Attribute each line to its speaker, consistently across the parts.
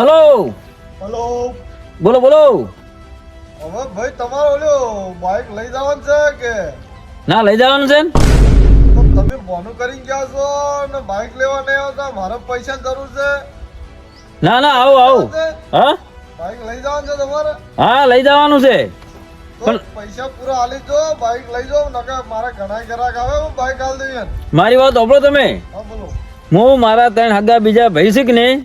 Speaker 1: Hello.
Speaker 2: Hello.
Speaker 1: બોલો બોલો.
Speaker 2: હવે ભાઈ તમારો ઓલો બાઇક લઈ જવાનું છે કે?
Speaker 1: ના લઈ જવાનું છે?
Speaker 2: તો તમે બોનું કરીને ગયા છો ને બાઇક લેવા નહીં આવતા મારે પૈસા જરૂર છે.
Speaker 1: ના ના આવો આવો. હા?
Speaker 2: બાઇક લઈ જવાનું છે તમારે?
Speaker 1: હા લઈ જવાનું છે. પણ-
Speaker 2: પૈસા પૂરા હાલી જો બાઇક લઈ જાઓ નકર મારે ઘણા ગ્રાહક આવે હું બાઇક હાલ દઈએ
Speaker 1: મારી વાત સાંભળો તમે.
Speaker 2: હા બોલો.
Speaker 1: હું મારા ત્રણ હગા બીજા ભાઈ છે કે નહીં?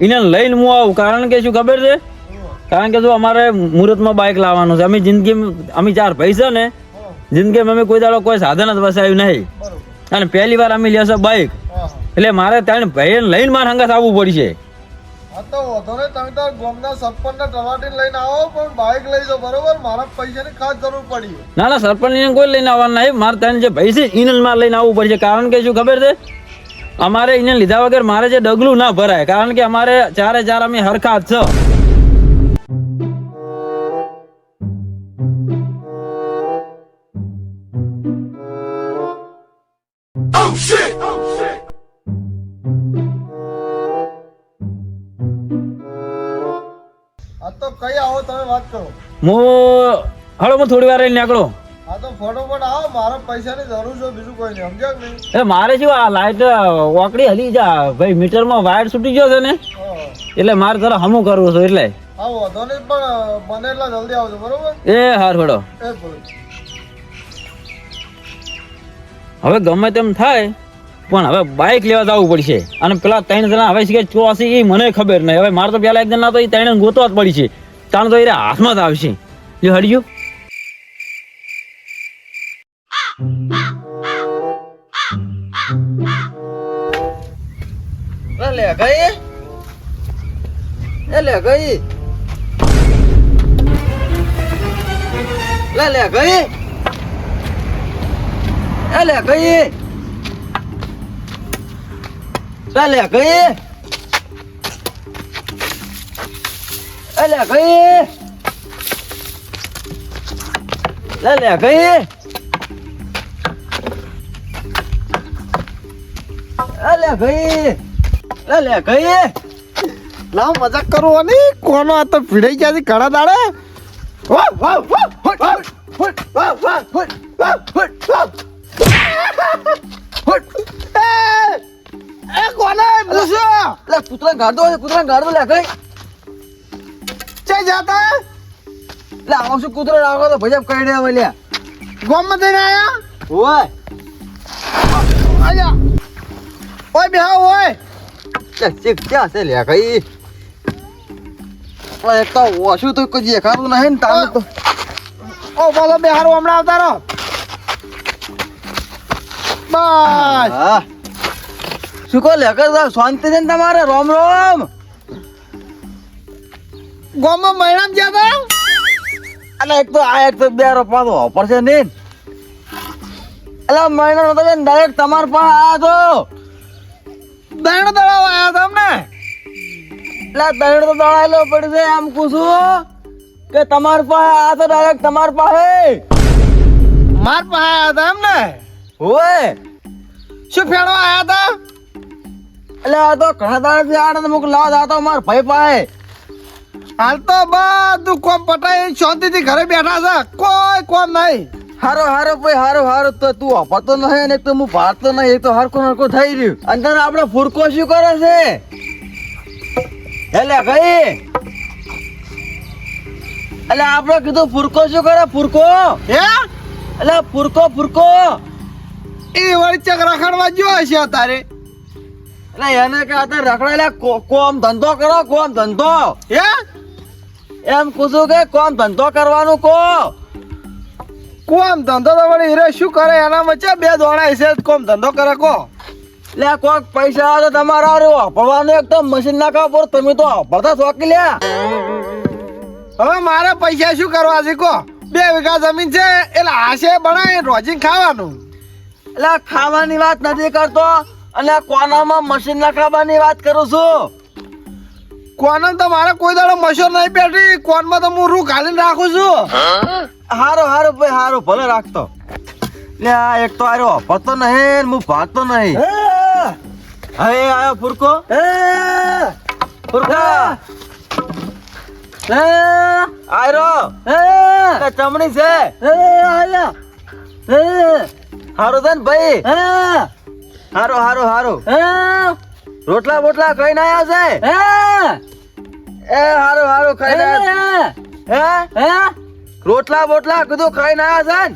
Speaker 1: એને લઈને હું આવું. કારણ કે શું ખબર છે? કારણ કે જો અમારે મુહૂર્તમાં બાઇક લાવવાનું છે. અમે જિંદગી અમે ચાર ભાઈ છે ને જિંદગીમાં અમે કોઈ દાડો કોઈ સાધન જ વસાવ્યું નહીં. અને પહેલી વાર અમે લેશો બાઇક એટલે મારે ત્રણ ભાઈ લઈને મારે હંગાસ આવવું પડશે.
Speaker 2: ને.
Speaker 1: ના સરપંચ કોઈ લઈને આવવાનું નહીં. મારે ત્રણ જે ભાઈ છે એને મારે લઈને આવવું પડશે. કારણ કે શું ખબર છે? અમારે એને લીધા વગર મારે જે ડગલું ના ભરાય કારણ કે અમારે ચારે ચાર અમે હરખા જ
Speaker 2: તો કઈ આવો તમે વાત કરો.
Speaker 1: હું હળો હું થોડી વાર નીકળો.
Speaker 2: તો ફટોફટ આવો મારા પૈસાની જરૂર છે બીજું કોઈ નહીં. સમજ્યા કે નહીં?
Speaker 1: એટલે મારે શું આ લાઈટ ઓકડી હલી જા ભાઈ મીટરમાં વાયર છૂટી ગયો છે ને? એટલે મારે જરા હમું કરવું છે એટલે.
Speaker 2: હા વધો નહીં પણ બને એટલા જલ્દી આવજો બરોબર?
Speaker 1: એ હાર હળો હવે ગમે તેમ થાય પણ હવે બાઇક લેવા જવું પડશે. અને પેલા ત્રણ જણા હવે છે કે ચોસી એ મને ખબર નહીં. હવે મારે તો પેલા એક જણા તો એ ત્રણ ગોતવા જ પડી છે. તાણ તો એ હાથમાં જ આવશે. જે હડ્યું
Speaker 3: લે ગઈ એ લે ગઈ લે લે ગઈ એ લે ગઈ લે લે ગઈ એ લે ગઈ લે લે ગઈ લે ગઈ લે લે ગઈ
Speaker 2: લાવ મજાક કરવાની કોનો આ તો ભીડાઈ ગયા છે ઘણા દાડે વાહ વાહ વાહ
Speaker 3: ફટ ફટ વાહ વાહ ફટ વાહ ફટ વાહ ફટ
Speaker 2: એ કોને મૂસો
Speaker 3: લે કૂતરા ગાડો છે કૂતરા ગાડો લે ગઈ
Speaker 2: ચે જાતા
Speaker 3: લે આવો શું કૂતરો રાખો તો ભજપ કરી દે લ્યા
Speaker 2: ગોમમાં આયા
Speaker 3: ઓય
Speaker 2: આયા ઓય બેહા ઓય.
Speaker 3: ચીક ક્યાં છે લે ઓય એક તો ઓછું તો કોઈ દેખાતું નહીં ને તાને તો.
Speaker 2: ઓ બોલો બેહારો હમણાં આવતા રહો. બસ.
Speaker 3: શું કહો લે કર શાંતિ છે ને તમારે? રોમ રોમ.
Speaker 2: ગોમ મહિનામ ગયા
Speaker 3: અને એક તો આ એક તો બે રૂપિયા તો નહીં છે ને. એટલે મહિનો તમે ડાયરેક્ટ તમારા પાસે આવ્યા તો.
Speaker 2: હતા દૈણ દળાવ આયા તમને
Speaker 3: એટલે દહેડ તો દોડાયેલો પડશે, આમ કુશું કે તમાર પાસે આ તો ડાયરેક્ટ તમાર પાસે?
Speaker 2: માર પાસે આયા હતા એમને?
Speaker 3: હોય
Speaker 2: શું ફેણો આયા હતા?
Speaker 3: એટલે આ તો ઘણા દાડાથી આડે મુક લાવ જાતો માર ભાઈ પાસે.
Speaker 2: હાલ તો બધું કોમ પટાઈ શાંતિથી ઘરે બેઠા છે. કોઈ કોમ નહીં.
Speaker 3: હારો હારો ભાઈ હારો હારો. તો તું અપાતો નહીં અને તો હું ભારતો નહીં એ તો હરખો હરખો થઈ રહ્યું. અને તને આપણે ફૂરકો શું કરે છે? એટલે કઈ એટલે આપણે કીધું ફૂરકો શું કરે? ફૂરકો?
Speaker 2: હે?
Speaker 3: એટલે ફૂરકો ફૂરકો.
Speaker 2: એ વળી રખડવા જો હશે તારે
Speaker 3: એટલે એને કે અત્યારે રખડાયેલા કો- કોમ ધંધો કરો કોમ ધંધો.
Speaker 2: હે?
Speaker 3: એમ પૂછું કે કોમ ધંધો કરવાનું કો.
Speaker 2: કોમ ધંધો તો વળી હીરે શું કરે? એના વચ્ચે બે દોડા છે? કોમ ધંધો કરે કો?
Speaker 3: લે, કોક પૈસા આવે તમારા હારું વાપરવાનું. એક મશીન નાખવા પર તમે તો વાપરતા શોખી લે.
Speaker 2: હવે મારે પૈસા શું કરવા છે કો? બે વીઘા જમીન છે, એટલે હાશે બનાવી રોજી ખાવાનું.
Speaker 3: એટલે ખાવાની વાત નથી કરતો, અને કોનામાં મશીન નખાવાની વાત કરું છું.
Speaker 2: કોન તો મારે કોઈ દાડો મશીન નહીં બેઠી, કોનમાં તો હું રૂ ઘાલીને રાખું છું.
Speaker 3: હારો હારો ભાઈ હારો ભલે રાખતો. લે આ એક તો આર્યો પતો નહીં હું ભાગતો નહીં. હવે આયો ફુરકો? ફુરકા! આયરો! ચમણી છે. હારો છે ને ભાઈ? હારો હારો હારો. રોટલા બોટલા કઈ ના આવશે હે! એ હારો હારો ખાઈ ના હે! રોટલા બોટલા કીધું ખાઈ ના આવ્યા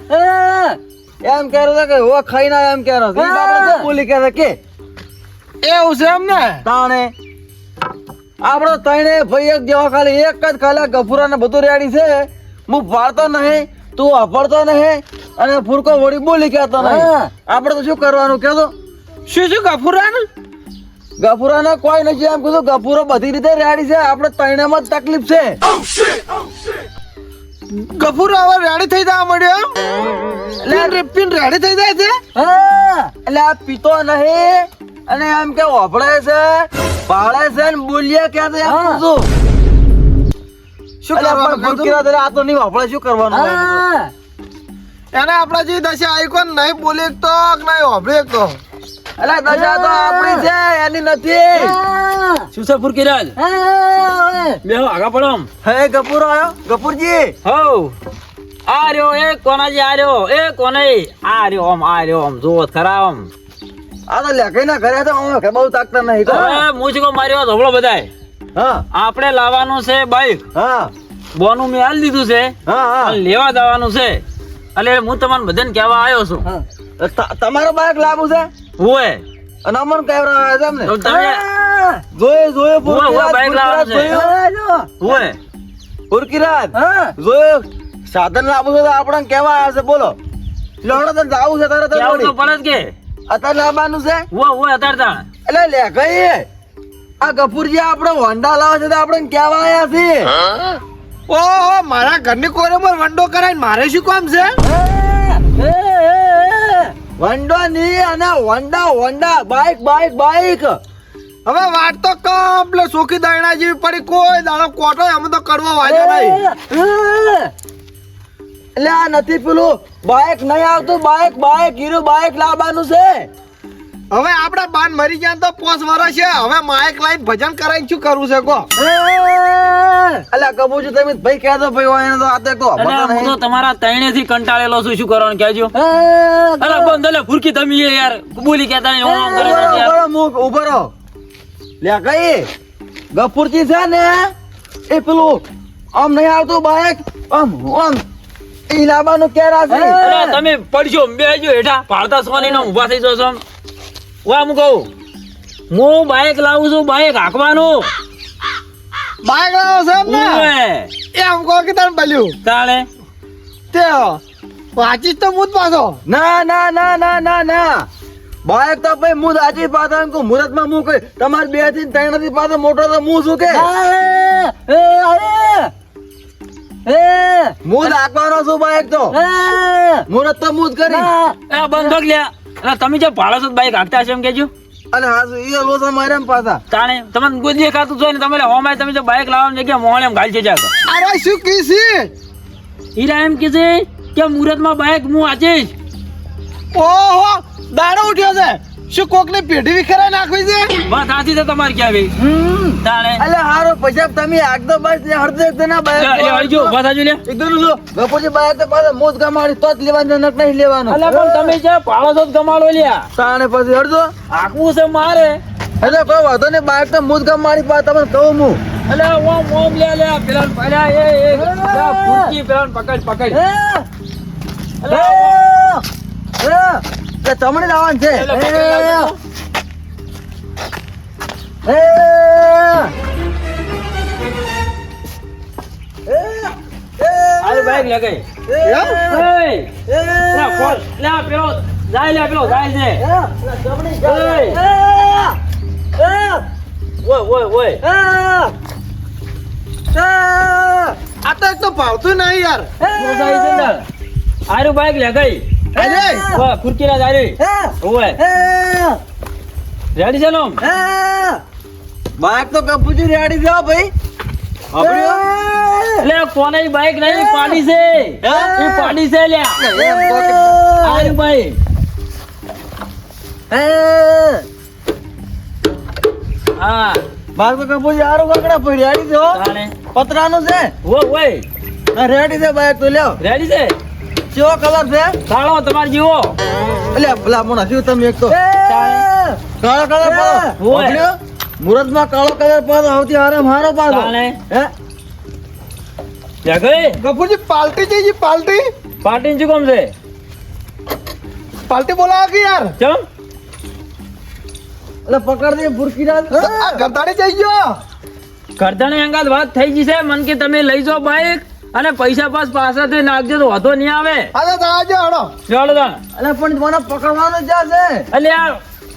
Speaker 3: છે એમ કે છે કે હો ખાઈ ના એમ કહેરો છે. બોલી કે કે
Speaker 2: એવું છે એમ ને
Speaker 3: તાણે. આપણો તણે ભાઈ એક જેવા ખાલી એક જ ખાલી ગફુરા ને બધું રેડી છે. હું પાડતો નહીં તું વાપરતો નહીં અને ફૂરકો વળી બોલી કહેતો નહીં. આપણે તો શું કરવાનું કેતો
Speaker 2: શું શું ગફુરા
Speaker 3: ગફુરા ને કોઈ નથી એમ કીધું ગફુરો બધી રીતે રેડી છે. આપણે તૈણામાં જ તકલીફ છે.
Speaker 2: ગફુર હવે રેડી થઈ જવા મળ્યો. એટલે પીન રેડી થઈ જાય છે?
Speaker 3: એટલે આ પીતો નહીં. અને એમ કે વાપરે છે? પાળે છે ને બોલીએ ક્યાં એમ પૂછું
Speaker 2: શું કરવાનું?
Speaker 3: આ તો નહીં વાપરે શું કરવાનું એમ તો?
Speaker 2: એને આપણા જે દશા આવી કોણ નહીં બોલી તો નહીં એક તો.
Speaker 3: અલા દશા તો આપણી છે એની નથી.
Speaker 1: શું છે ફુરકીરાજ? આગા પડમ
Speaker 3: હે ગપુર આયો? ગપુરજી?
Speaker 1: હો. આ રહ્યો એ કોનાજી આ રહ્યો એ કોને? આ રહ્યો આમ આ રહ્યો આમ જો ખરા આમ.
Speaker 3: આ તો લેખાઈ ના ઘરે તો અમે કે બહુ તાકતા નહીં તો.
Speaker 1: હવે મૂછકો માર્યો ધોબળો બધાય.
Speaker 3: હા.
Speaker 1: આપણે લાવવાનું છે બાઈક.
Speaker 3: હા.
Speaker 1: બોનું મેં હાલ દીધું છે.
Speaker 3: હા હા.
Speaker 1: લેવા જવાનું છે. એટલે હું તમને બધાને કહેવા આવ્યો છું.
Speaker 3: તમારો બાઈક લાવું છે?
Speaker 1: હોય
Speaker 3: અને અમન કેવરા છે
Speaker 1: તમે
Speaker 3: જોયે જોયે
Speaker 1: બાઈક છે. હોય
Speaker 3: પુરકીરાજ જોયે? સાધન લાવું છે તો આપણને કેવા આવે છે? બોલો. લોડો તો જાવું છે તારે તો
Speaker 1: તો પડે કે.
Speaker 3: અત્યારે લાવવાનું છે?
Speaker 1: હોય હોય અત્યારે તા.
Speaker 3: એટલે લે કઈ આ ગફુરજી આપણે હોન્ડા લાવે છે તો આપણે કેવા આયા છીએ
Speaker 2: ઓહો મારા ઘરની કોરે પર વંડો કરાય મારે શું કામ છે?
Speaker 3: વંડો ની અને વંડા વંડા બાઈક બાઈક બાઈક
Speaker 2: હવે વાત તો કમ્પ્લે સુખી દાણા જેવી પડી કોઈ દાડો કોટો એમ તો કરવા વાગ્યો નહીં.
Speaker 3: એટલે આ નથી પેલું બાઈક નહીં આવતું બાઈક બાઈક હીરો બાઈક લાવવાનું છે.
Speaker 2: હવે આપડા બાન મરી ગયા તો પોસ વર્ષ છે. હવે માઇક લાઈન ભજન કરાઈને શું કરવું છે કો
Speaker 3: અલ્યા છું તમે ભાઈ કહેતો ભાઈ હોય તો આ તો વાપરતો
Speaker 1: હું તો તમારા તૈણે થી કંટાળેલો છું શું કરવાનું કહેજો? અલા બંધ અલા ફુરકી તમે યાર. બોલી કહેતા નહીં ઓમ કરે
Speaker 3: ઊભો
Speaker 1: છે
Speaker 3: રહો,
Speaker 1: યાર.
Speaker 3: ઊભો રહો, મું ઊભો રહો. લ્યા કઈ? ગફુરજી છે ને એ પેલું આમ નહીં આવતું બાઈક આમ આમ ઈ કેરા
Speaker 1: છે. તમે પડશો બેજો હેઠા. પાડતા સોની નો ઊભા થઈ જશો વા હું કહું? હું બાઈક લાવું છું બાઇક હાંકવાનું.
Speaker 2: બાઇક લાવો છો એમ ને. એમ કહો કે તને બલ્યું.
Speaker 1: તાણે?
Speaker 2: તે વાંચીશ તો હું જ પાછો.
Speaker 3: ના ના ના ના ના ના. બાઇક તો ભાઈ હું દાજી પાછો એમ કહું. મુહૂર્તમાં હું કઈ તમારે બેથી ત્રણથી પાછો મોટો તો હું શું કે? હું હાંકવાનો છું બાઇક તો. મુહૂર્ત તો હું જ કરી
Speaker 1: એ બંધક લ્યા. અલા તમે જે ભાડો છો બાઈક હાંકતા હશો એમ કેજો
Speaker 3: અને હા એ લોસા મારે એમ પાછા.
Speaker 1: તાણે તમને કોઈ દેખાતું જોઈ ને તમે હોમાય તમે જે બાઈક લાવવાની જગ્યા મોહણ એમ ગાલ છે જાક
Speaker 2: અરે શું કીસી
Speaker 1: હીરા એમ કે છે કે મુહૂર્તમાં બાઈક હું આજે
Speaker 2: ઓહો દાડો ઉઠ્યો છે. શું કોકની પેઢી વિખેરાઈ નાખવી છે?
Speaker 1: વાત સાચી છે તમારે ક્યાં તાણે.
Speaker 3: અલે હારો પૈસા તમે આગતો બસ ને હરદે એક ના
Speaker 1: લે, લે, હળજો,
Speaker 3: બાઈક
Speaker 1: ઊભા થાજો
Speaker 3: એકદમ લો ગપોજી બાય તો પાછા મોજ ગમાડી તો જ લેવાનો નક નહીં લેવાનો.
Speaker 1: અલા પણ તમે જે પાળો તો જ ગમાડો લ્યા.
Speaker 3: તાણે પછી હળજો
Speaker 1: હાંકવું છે મારે.
Speaker 3: એટલે કોઈ વાંધો ને બાય તો મોજ ગમાડી પા તમને કહું હું.
Speaker 1: અલે ઓમ ઓમ લે લે પેલા પેલા એ એ. પેલા પેલા પકડ પકડ. અલે
Speaker 3: એ છે.
Speaker 1: એટલે પકડી લાવજો.
Speaker 3: એ.
Speaker 1: આલે બાઈક લે લે પેલો જાય લે પેલો જાય છે ઓય. ઓય ઓય
Speaker 2: આ તો એક તો ભાવતું નહીં યાર.
Speaker 1: નો જાય છે ને? આરું બાઈક લે ગઈ
Speaker 2: અરે!
Speaker 1: ફૂટકી ના જાય ઓય રેડી છે નો
Speaker 3: બાઈક તો કપૂજી રેડી જાઓ ભાઈ.
Speaker 1: એટલે કોને બાઈક નહીં? પાડી છે. એ પાડી છે
Speaker 3: કે-
Speaker 1: આયુ ભાઈ. હા?
Speaker 3: મારે તો કપૂરજી હારું કાકડા પડી રેડી
Speaker 1: તાણે.
Speaker 3: પતરાનું છે.
Speaker 1: વો ઓય
Speaker 3: રેડી છે બાઈક તો લ્યો.
Speaker 1: રેડી છે?
Speaker 3: કેવો કલર છે?
Speaker 1: કાળો તમારે જીવો.
Speaker 3: એટલે પેલા મોણા શું તમે એક તો? કાળો કલર પાડો. મુરતમાં કાળો કલર પાડો આવતી હારે મારો પાડો. હે?
Speaker 1: ગઈ?
Speaker 2: ગફુરજી પાલટી જઈ પાલટી?
Speaker 1: પાલટી શું કોમ છે?
Speaker 2: પાલટી બોલાવો કે યાર.
Speaker 1: ચમ?
Speaker 3: એટલે પકડ દે ભૂરકી રાત
Speaker 2: ગરદાણી જઈ ગયો.
Speaker 1: ગરદાણી અંગાત વાત થઈ ગઈ છે. મન કે તમે લઈ જાઓ બાઈક. અને પૈસા પાસ પાછળથી નાખજો તો વધો નહીં આવે.
Speaker 2: અરે તાજો હડો.
Speaker 1: ચાલો તાણ
Speaker 3: અલે પણ મને પકડવાનું જ છે.
Speaker 1: અલ્યા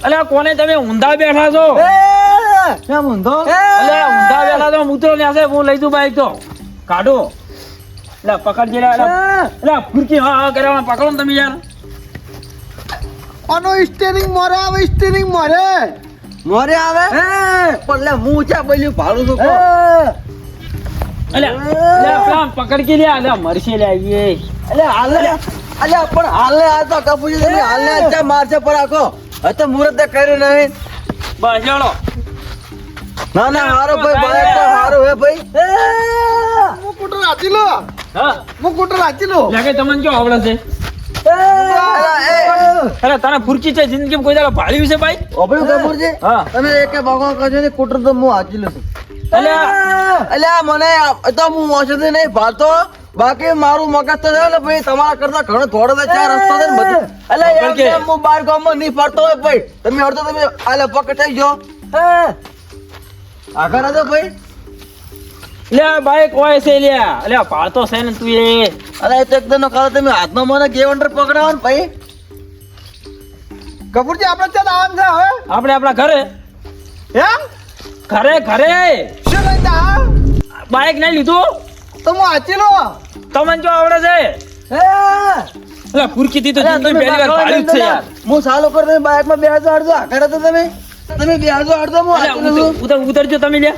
Speaker 1: અલે કોને તમે ઊંધા બેઠા છો?
Speaker 3: એ કેમ ઊંધો?
Speaker 1: અલે ઊંધા બેઠા છો ઉતરો ન્યા છે હું લઈ દઉં બાઈક તો. કાઢો. પકડ પકડજે લે લે ફૂરકી હા હા કરે પકડો ને તમે યાર.
Speaker 2: આનો સ્ટેરિંગ મોરે આવે સ્ટેરિંગ મોરે.
Speaker 3: મોરે આવે? હે. પણ લે હું ઊંચા બોલ્યું ભાડું તો.
Speaker 1: અલ્યા અલ્યા પકડ કે લે અલ્યા મરશે લે આઈએ
Speaker 3: અલ્યા હાલે અલ્યા પણ હાલે આ તો કપૂજી તમે હાલે આ મારશે પર આખો? હવે તો મુહૂર્ત કર્યું નહીં.
Speaker 1: બસ ચાલો
Speaker 3: ના ના હારો ભાઈ ભાઈ તો હારો હે ભાઈ.
Speaker 2: હું કુટર રાખી લો.
Speaker 1: હા.
Speaker 2: હું કુટર રાખી લો.
Speaker 1: લાગે તમને કેવું આવડે છે. અરે તને ફૂરકી છે જિંદગી કોઈ દાડો ભાળ્યું છે ભાઈ?
Speaker 3: ઓભળ્યું છે
Speaker 1: હા.
Speaker 3: તમે એક ભગવાન કહો છો ને કુટર તો હું હાચી લઉં છું.
Speaker 1: અલ્યા
Speaker 3: અલ્યા મને તો હું મોસેથી નહીં ભાતો બાકી મારું મગજ તો છે ને ભાઈ તમારા કરતા ઘણો થોડો તો ચાર રસ્તો છે ને બધું. અલ્યા એમ હું બાર ગામમાં નહીં ફરતો હોય ભાઈ. તમે અડધો તમે આલે પકડાઈ થઈ આ આગળ હતો ભાઈ.
Speaker 1: લે બાઈક હોય છે લ્યા અલ્યા પાળતો છે ને તું એ.
Speaker 3: અરે એ તો એકદમ કાલે તમે હાથમાં મને ગેવંડર પકડાવો ને ભાઈ.
Speaker 2: કપૂરજી આપણે ત્યાં આવવાનું છે હવે?
Speaker 1: આપણે આપણા ઘરે.
Speaker 2: એમ?
Speaker 1: ઘરે ઘરે.
Speaker 2: શું
Speaker 1: બાઈક નહીં લીધું?
Speaker 2: તો હું વાંચી લો
Speaker 1: તમને જો આવડે છે. અલા ફૂરકી થી તો જિંદગી પહેલી વાર
Speaker 3: બાઈક
Speaker 1: છે યાર.
Speaker 3: હું સાલો કર તમે બાઇકમાં બેસો આડજો આગળ તો તમે તમે બેસો આડજો હું છું.
Speaker 1: ઉતર- ઉતર- ઉતરજો તમે લે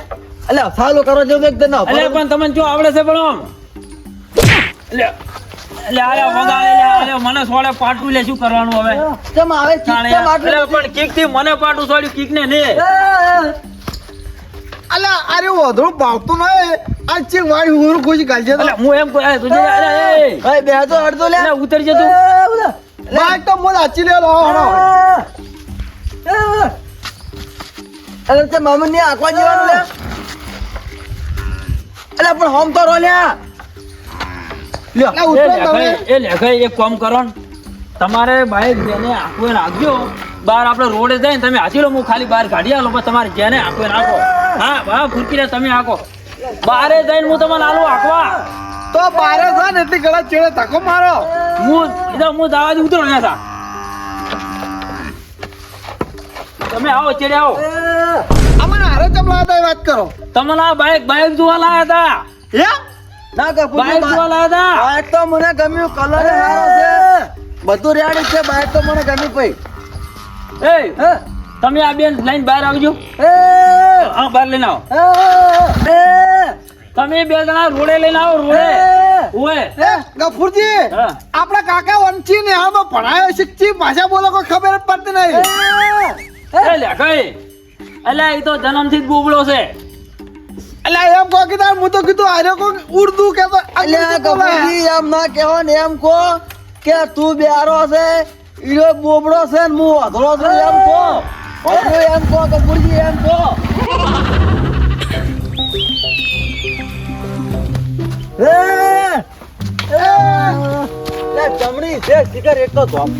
Speaker 3: અલા સાલો કરો જો એક દન ના
Speaker 1: પણ તમને જો આવડે છે પણ આમ. અલ્યા એટલે આયા વગાડે લ્યા મને સોળે પાટું લે શું કરવાનું હવે?
Speaker 3: કેમ આવે. આટલું?
Speaker 1: અલ્યા પણ કિકથી મને પાટું સોળ્યું કિક ને ને
Speaker 2: અલા અરે વધુ ભાવતો નહીં આ ચેક વાળી હું ખુશ ગાલજે તો.
Speaker 1: અલ્યા હું એમ અલ્યા તુજે અલ્યા એ.
Speaker 3: બે તો અડતો લે.
Speaker 1: ઉતર ઉતરજે તું.
Speaker 2: બાઈક તો હું આચી લે લો હણો
Speaker 3: અરે તે મામન ને આકવા જેવાનું લે. અલે પણ હોમ તો રો
Speaker 2: લે
Speaker 1: લે
Speaker 2: ઉતર તમે.
Speaker 1: એ લેખાઈ એક કામ કરો ને. તમારે બાઈક જેને આખું રાખજો બહાર આપણે રોડે જાય તમે હાથી લો હું ખાલી બહાર કાઢી આલો પણ તમારે જેને આખું નાખો. હા હા ફૂરકી તમે આખો બારે જઈને હું તમને આલું આખવા
Speaker 2: તો બારે છે ને એટલી ગળા ચેડે ધક્કો મારો.
Speaker 1: હું એટલે હું દાવાજી ઉતરો ને હતા તમે આવો ચેડે આવો.
Speaker 2: અમને હારે ચમલા હતા વાત કરો?
Speaker 1: તમને આ બાઈક બાઈક જોવા લાયા હતા
Speaker 2: એમ?
Speaker 3: ના
Speaker 1: બાઈક જોવા લાયા હતા
Speaker 3: બાઈક તો મને ગમ્યું કલર સારો છે. બધું રેડી છે બાઈક તો મને ગમી પઈ.
Speaker 1: એ તમે આ બેન લઈને બહાર આવજો.
Speaker 3: એ,
Speaker 1: હા બહાર લઈને આવો.
Speaker 3: એ,
Speaker 1: તમે બે જણા રોડે લઈને આવો રોડે. ઓએ
Speaker 2: એ ગફુરજી આપણા કાકા વંશી ને હાલમાં ભણાયો શીખી ભાષા બોલો કોઈ ખબર જ પડતી નહીં.
Speaker 1: એ લે કઈ? અલ્યા એ તો જન્મથી જ બોબડો છે.
Speaker 2: એટલે એમ કહો કીધા હું તો કીધું આર્યો કો ઉર્દુ કે તો
Speaker 3: અલ્યા. ગફુરજી એમ ના કહેવો ને એમ કહો. કે તું બેરો છે? ઈરો બોબડો છે ને હું અધરો છે એમ કહો. અધરો એમ કહો ગફુરજી એમ કહો. ચમડી છે શિખર એક તો ધોમ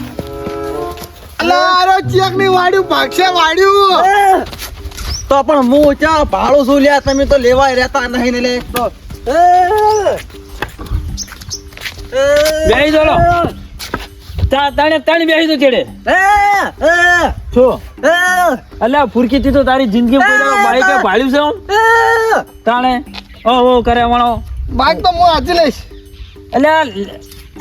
Speaker 2: લારો ચેકની વાડ્યું ભાગશે વાડ્યું
Speaker 3: તો પણ હું ચા ભાડું છું લ્યા તમે તો લેવાય રહેતા નહીં ને લે. તો
Speaker 1: બેહી દો તાણે તાણે બેહી દો ચેડે
Speaker 3: એ, એ,
Speaker 1: છો? અલ્યા ફુરકી થી તો તારી જિંદગી બાઈક ભાડ્યું છે આમ તાણે? ઓ કરે વણો.
Speaker 2: બાઈક તો હું આજે લઈશ.
Speaker 1: અલ્યા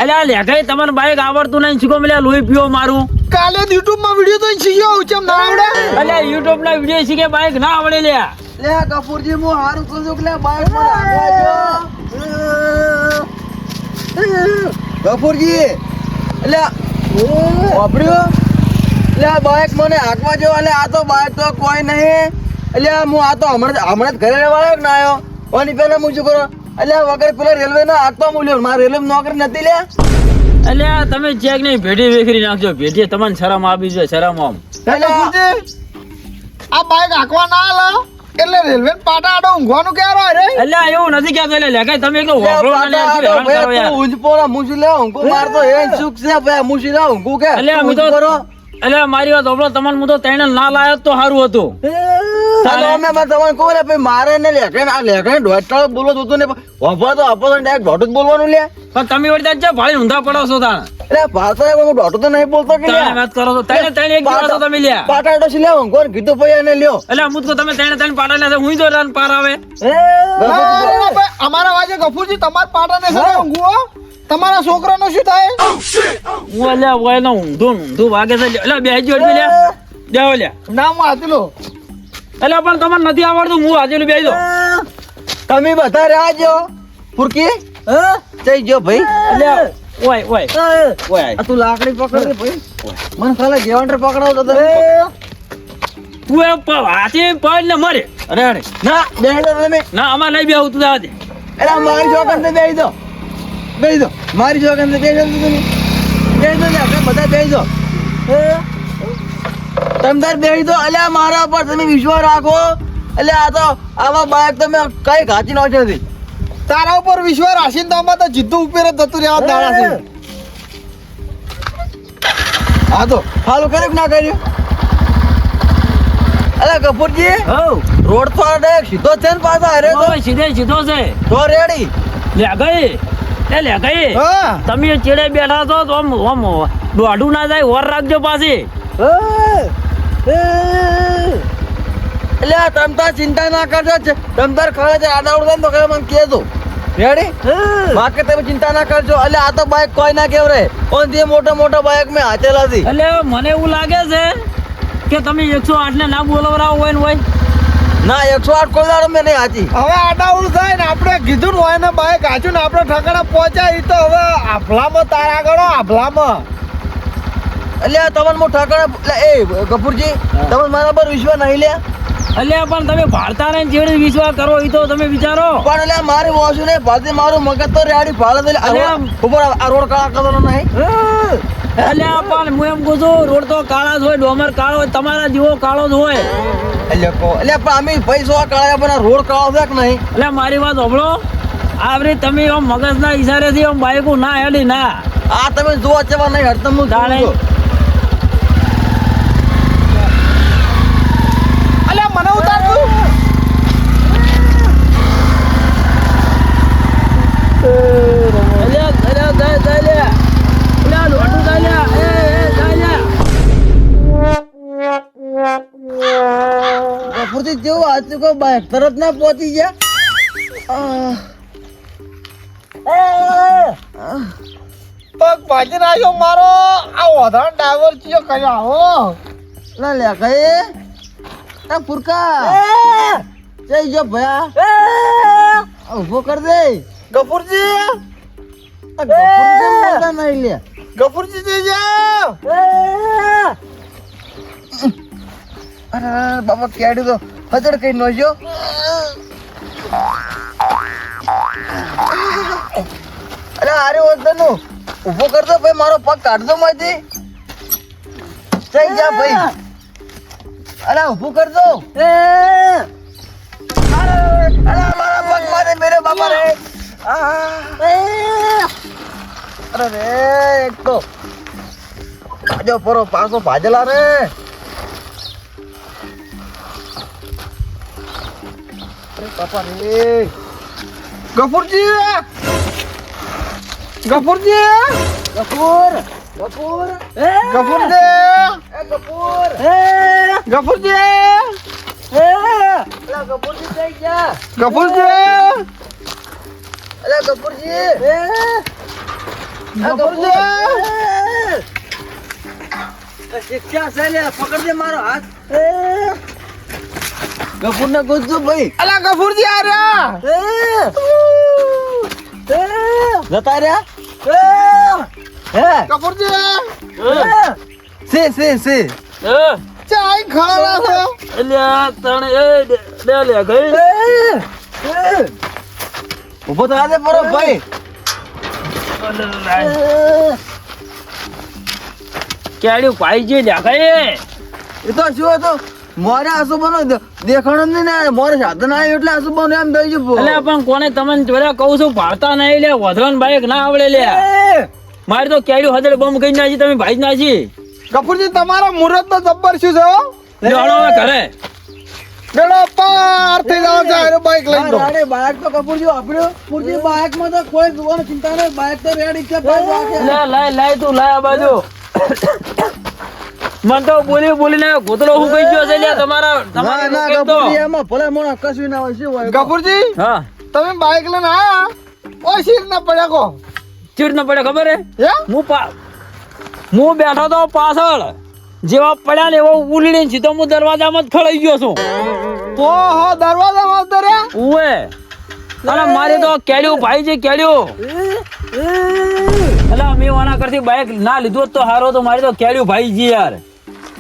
Speaker 1: અલ્યા લેખાઈ તમને બાઈક આવડતું નહીં. શીખો મળ્યા લોહી પીવો મારું.
Speaker 2: કાલે યુટ્યુબમાં વીડિયો તો શીખ્યો કેમ ના આવડે?
Speaker 1: અલ્યા યુટ્યુબ ના વીડિયો શીખે બાઈક ના આવડે લ્યા.
Speaker 3: લે કપૂરજી હું હારું કહું છું કે લે બાઈક મને હાંકવા એટલે વાપર્યું? એટલે આ બાઈક મને હાંકવા જેવો એટલે આ તો બાઈક તો કોઈ નહીં. એટલે હું આ તો હમણાં હમણાં જ ઘરે રહેવાયો કે ના આવ્યો? ઓની પહેલા હું શું કરો એટલે વગર પેલા રેલવે ના હાંકવા મૂલ્યો મારે રેલવે નોકરી નથી લે
Speaker 1: એટલે તમે ચેક નહીં ભેટી વેખરી નાખજો. ભેટી તમને શરમ આપી જોઈએ શરમ આમ.
Speaker 3: આ-
Speaker 2: ગફુરજી બાઈક હાંકવા ના આલો? એટલે રેલવે પાટા આડો ઊંઘવાનું ક્યારે રે?
Speaker 1: એટલે એવું નથી કહેતો એટલે લેખાય તમે એકલો
Speaker 3: લે,
Speaker 1: વાપરો ના લે,
Speaker 3: પાટા
Speaker 1: શું હેરાન કરો યાર.
Speaker 3: તું ઊંઝ લે ઊંઘો માર તો એ સુખ છે ભાઈ મૂછી લે ઊંઘો કે?
Speaker 1: એટલે
Speaker 3: તું
Speaker 1: અમે તો
Speaker 3: કરો.
Speaker 1: એટલે મારી વાત હોભળો તમને હું તો તેને ના લાયો તો સારું હતું.
Speaker 3: અમે તમને કહું લે ભાઈ મારે ને લેખે આ લેખે દોઢ બોલો તો હતું ને વાપરો તો તો ડાયરેક્ટ જ બોલવાનું લે.
Speaker 1: પણ તમે વળી ત્યાં છે ભાઈ ઊંધા પડો છો તાણ.
Speaker 3: એટલે ભાષા એમાં હું દોઢ તો નહીં બોલતો કે લે
Speaker 1: વાત કરો છો. તેને તેને એક દિવસ તો તમે લ્યા.
Speaker 3: પાટા તો લે ઊંઘો કીધું ભાઈ એને લ્યો.
Speaker 1: એટલે અમુક તો તમે તેને તેને પાડા લે હું તો રાન પાર આવે.
Speaker 2: ના, અરે ભાઈ, અમારા વાજે ગફુરજી તમારા પાટા ને ઘરે ઊંઘવો તમારા છોકરાનો શું થાય?
Speaker 1: હું અલ્યા ઓય નો ઊંધું વાગે છે. એટલે બે અડવી લ્યા. જાઓ લ્યા.
Speaker 2: ના હું હાચલો
Speaker 1: એટલે પણ તમને નથી આવડતું. હું આજે બે દો.
Speaker 3: તમે બધા રાજો પુરકી ફુરકી. જઈ ગયો ભાઈ.
Speaker 1: એટલે ઓય ઓય. ઓય
Speaker 3: આ. તું લાકડી પકડ ભાઈ. મને ખાલી ગેવન્ટર પકડાવતો તો
Speaker 1: તું એમ હાથે પડ ને મરે.
Speaker 3: અરે અરે. ના બેહી દો તમે.
Speaker 1: ના અમાર નહીં બેહું તું જવા
Speaker 3: અરે મારી જોકન તે બેહી દો બેહી દો મારી જોકન તે બેહી દો તમે. બેહી દો ને આપણે બધા બેહી દો તમે બેહી દો અલ્યા મારા પર તમે વિશ્વાસ રાખો. એટલે આ તો આવા બાઈક તમે કઈ ઘાચી નો નથી
Speaker 2: તારા ઉપર વિશ્વાસ રાખીને તો તો જીતું ઉપર જતું રહેવા દાડા છે.
Speaker 3: હા તો હાલો કર્યું ના કર્યું? અરે કપૂરજી
Speaker 1: હો
Speaker 3: રોડ તો આ સીધો છે ને પાછા અરે તો.
Speaker 1: સીધે સીધો છે.
Speaker 3: તો રેડી.
Speaker 1: લે ગઈ. એ લે ગઈ.
Speaker 2: હા.
Speaker 1: તમે ચીડે બેઠા છો તો આમ આમ દોડું ના જાય ઓર રાખજો પાછી.
Speaker 3: એટલે આ તમ તાર ચિંતા ના કરજો. છે તમ તાર ખરે છે આડા ઉડતા તો ખરે મને કહેજો. રેડી બાકી તમે ચિંતા ના કરજો. એટલે આ તો બાઈક કોઈ ના કેવરે. ઓન જે મોટો મોટો બાઈક મેં હાચેલા હતી
Speaker 1: એટલે મને એવું લાગે છે કે તમે એકસો આઠ ને ના બોલાવરાવો હોય ને હોય
Speaker 3: ના એકસો આઠ કોઈ દાડો મેં નહીં હાચી.
Speaker 2: હવે આડાઉડ થાય ને આપણે કીધું ને હોય ને બાઈક હાચું ને આપણે ઠકાણા પહોંચ્યા ઈ તો હવે આભલામાં તારા આગળ આભલામાં
Speaker 3: એટલે તમને હું ઠાકણે એટલે એ કપૂરજી તમે મારા પર વિશ્વાસ નહીં લે
Speaker 1: એટલે પણ તમે ભારતા ને જેડે વિશ્વાસ કરો એ તો તમે વિચારો.
Speaker 3: પણ એટલે મારી વાસુ ને ભાતી મારું મગજ તો રેડી ફાળે તો ઉપર આ- રોડ કાળા કરવાનો નહીં.
Speaker 1: અલ્યા પણ હું એમ કહું છું રોડ તો કાળા જ હોય ડોમર કાળો હોય તમારા જેવો કાળો જ હોય.
Speaker 3: એટલે કહો. એટલે પણ અમે પૈસો કાળા પણ રોડ કાળો છે કે નહીં?
Speaker 1: એટલે મારી વાત સાંભળો. આવરી તમે આમ મગજના ઈશારેથી આમ બાઈકો ના હેડી ના.
Speaker 3: આ તમે જોવા જવા નહીં હડતમ હું
Speaker 1: તાણે.
Speaker 3: ગફુરથી જેવું આ કે તરત ના પહોંચી ગયા.
Speaker 2: પગ ભાજી નાખ્યો મારો. આ વધારે ડાયવર ચિયો કર્યો આવો?
Speaker 3: લા લે કઈ? આ ફુરકા. જઈ જો ભયા. ઊભો કર દે.
Speaker 2: ગફુરજી!
Speaker 3: ગફુરજી ગફુર નહીં લે.
Speaker 2: ગફુરજી જઈ જાઓ
Speaker 3: અરે બાબા કેડી તો હજડ કઈ નો જો. અરે આરે ઓદનો ઊભો કર ભાઈ મારો પગ કાઢ દો માંથી જઈ જા ભાઈ. અરે ઊભો કર દો અરે મારા પગ મારે મેરે બાપા રે. અરે રે એક તો. ભાજો પરો પાછો ભાજેલા રે. અરે બાપા રે
Speaker 2: ગફુરજી ગફુરજી
Speaker 3: કપૂર કપૂર એ
Speaker 2: ગફુરજી
Speaker 3: એ કપૂર
Speaker 2: ગફુરજી
Speaker 3: અલા કપૂરજી જઈ જા
Speaker 2: ગફુરજી
Speaker 3: અલા કપૂરજી એ
Speaker 2: ગફુરજી
Speaker 3: શિક્ષા લે દે કપૂર ને ગોતજો ભાઈ.
Speaker 2: અલા ગફુરજી આ રહ્યા.
Speaker 3: જતા રહ્યા. હે.
Speaker 2: ગફુરજી.
Speaker 3: સે સે સે
Speaker 1: એ
Speaker 2: ચાય ખાવા છો?
Speaker 1: અલ્યા તણ એ ડે લે ગઈ.
Speaker 3: ઊભો તો આજે પરો ભાઈ.
Speaker 1: કેડ્યું પાઈ જે કઈ
Speaker 3: એ તો શું હતું? મોરે આસુબાનો દેખાણો જ નહીં ને મોરે સાધન આવ્યું એટલે આસુબાનો એમ થઈ જવું
Speaker 1: એટલે પણ કોને તમને જોડે કહું છું ભાળતા નહીં લે વધન બાઈક ના આવડે લે. મારે તો કેડ્યું હજાર બમ કઈ નાખી તમે ભાઈ જ નાખી.
Speaker 2: કપૂરજી તમારા મુહૂર્ત તો જબ્બર શું છે
Speaker 1: હવે ઘરે.
Speaker 2: બેડો પાર થઈ જાવ છે અરે બાઈક લઈ દો.
Speaker 3: અરે બાઇક તો કપૂરજી વાપર્યું પૂરજી બાઇકમાં તો કોઈ જોવાનો ચિંતા નહીં બાઇક તો રેડી છે પાછું આખે.
Speaker 1: લે લાય લાય તું લાય આ બાજુ. મન તો બોલી બોલીને ગોતલો હું કઈ ગયો છે લે તમારા તમારા
Speaker 3: ના
Speaker 1: કેમ
Speaker 3: એમાં ભલે મોણા કશું ના હોય શું હોય?
Speaker 2: ગપુરજી?
Speaker 1: હા.
Speaker 2: તમે બાઈક લઈને આયા? ઓય શીર ના પડ્યા કો.
Speaker 1: ચીડ ના પડ્યા ખબર હે?
Speaker 2: હે?
Speaker 1: હું પા હું બેઠો તો પાછળ જેવા પડ્યા ને એવો ઉલીને સીધો હું દરવાજામાં જ ખડાઈ ગયો છું.
Speaker 2: ઓહો દરવાજામાં ઉતર્યા
Speaker 1: ઉવે. અરે મારે તો કેળ્યું ભાઈ છે કેડ્યું એટલે અમે વાના કરતી બાઇક ના લીધો તો હારો તો મારી તો કેળ્યું ભાઈજી યાર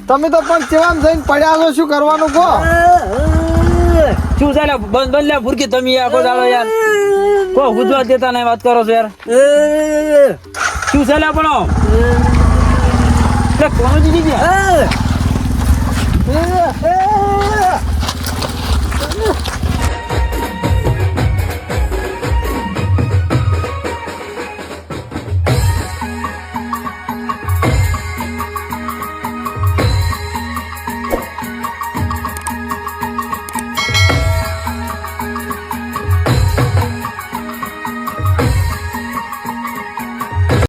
Speaker 2: તમે તો પણ કેવામ જઈને પડ્યા છો શું કરવાનું કહો
Speaker 1: શું ચાલે બંધ બંધ લે ભૂરકી તમે યાર કો ચાલો યાર કો ગુજવા દેતા નહીં વાત કરો છો યાર શું ચાલે પણ એટલે કોણ જીતી ગયા